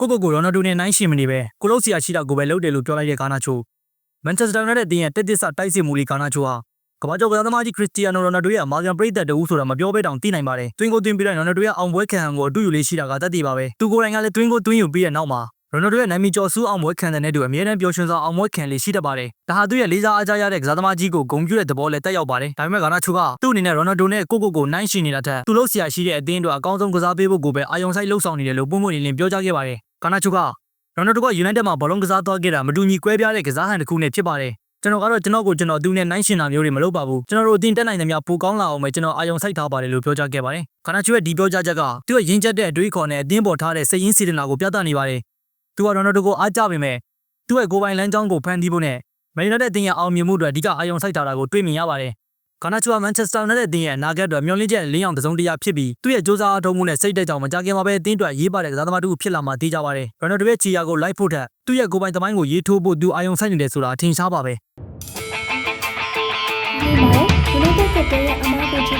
ကိုကိုကိုရိုနယ်ဒိုနဲ့နိုင်ရှင်မနေပဲကိုလို့စီယာရှိတာကိုပဲလုပ်တယ်လို့ပြောလိုက်တဲ့ကာနာချိုမန်ချက်စတာယူနိုက်တက်အသင်းရဲ့တက်သစ်စတိုက်စစ်မှုလေးကာနာချိုဟာကမ္ဘာကျော်ကစားသမားကြီးခရစ္စတီယာနိုရိုနယ်ဒိုရဲ့အမာကန်ပရိသတ်တဦးဆိုတာမပြောဘဲတောင်သိနိုင်ပါတယ်တွင်းကိုတွင်းပြီးတော့ရိုနယ်ဒိုရဲ့အောင်ပွဲခံဟန်ကိုအတူယူလေးရှိတာကတတ်တည်ပါပဲသူကိုယ်တိုင်ကလည်းတွင်းကိုတွင်းယူပြီးတဲ့နောက်မှာရိုနယ်ဒိုရဲ့နိုင်မီကျော်ဆူးအောင်ပွဲခံတဲ့နဲ့တူအမြဲတမ်းပျော်ရွှင်စွာအောင်ပွဲခံလေးရှိတတ်ပါတယ်ဒါဟာသူ့ရဲ့လေးစားအားကြရတဲ့ကစားသမားကြီးကိုဂုဏ်ပြုတဲ့သဘောလည်းတက်ရောက်ပါတယ်ဒါပေမဲ့ကာနာချိုကသူ့အနေနဲ့ရိုနယ်ဒိုနဲ့ကိုကိုကိုနိုင်ရှင်နေတာထက်သူလို့ဆရာရှိတဲ့အသင်းတို့အကောင်းဆုံးကစားပေးဖို့ကိုပဲအာယုံဆိုင်လှုပ်ဆောင်နေတယ်လို့ပုံမှန်လင်းလင်းပြောကြားခဲ့ပါတယ် ကာနာချိုကရိုနယ်ဒိုကယူနိုက်တက်မှာဘောလုံးကစားသွားခဲ့တာမတူညီကွဲပြားတဲ့ကစားဟန်တစ်ခုနဲ့ဖြစ်ပါတယ်ကျွန်တော်ကတော့ကျွန်တော်ကိုကျွန်တော်သူနဲ့နိုင်ရှင်တာမျိုးတွေမလုပ်ပါဘူးကျွန်တော်တို့အတင်းတက်နိုင်သမျှပိုကောင်းလာအောင်ပဲကျွန်တော်အာယုံစိုက်ထားပါတယ်လို့ပြောကြားခဲ့ပါတယ်ခါနာချူရဲ့ဒီပြောကြားချက်ကသူ့ရဲ့ရင်းချက်တဲ့အတွေးခေါ်နဲ့အတင်းပေါ်ထားတဲ့စိတ်ရင်းစေတနာကိုပြသနေပါတယ်သူကရိုနယ်ဒိုကိုအားကြပေမဲ့သူ့ရဲ့ကိုယ်ပိုင်လမ်းကြောင်းကိုဖန်တီးဖို့နဲ့မန်ယူနိုက်တက်အသင်းရဲ့အောင်မြင်မှုတွေအဓိကအာယုံစိုက်ထားတာကိုတွေ့မြင်ရပါတယ် ခါနာချူကမန်ချက်စတာယူနိုက်တက်အသင်းရဲ့အနာဂတ်အတွက်မျှော်လင့်ချက်လင်းအောင်တစုံတရာဖြစ်ပြီးသူ့ရဲ့စ조사အားထုတ်မှုနဲ့စိတ်တက်ကြောင်မကြခင်မှာပဲအသင်းအတွက်ရေးပါတဲ့ကစားသမားတူဖြစ်လာမှသိကြပါတယ်ရိုနယ်ဒိုရဲ့ချီယာကိုလိုက်ဖို့ထက်သူ့ရဲ့ကိုယ်ပိုင်သမိုင်းကိုရေးထိုးဖို့သူအာယုံစိုက်နေတယ်ဆိုတာအထင်ရှားပါပဲဒီမှာယူနိုက်တက်ကတည်းကအမားကိုချပြ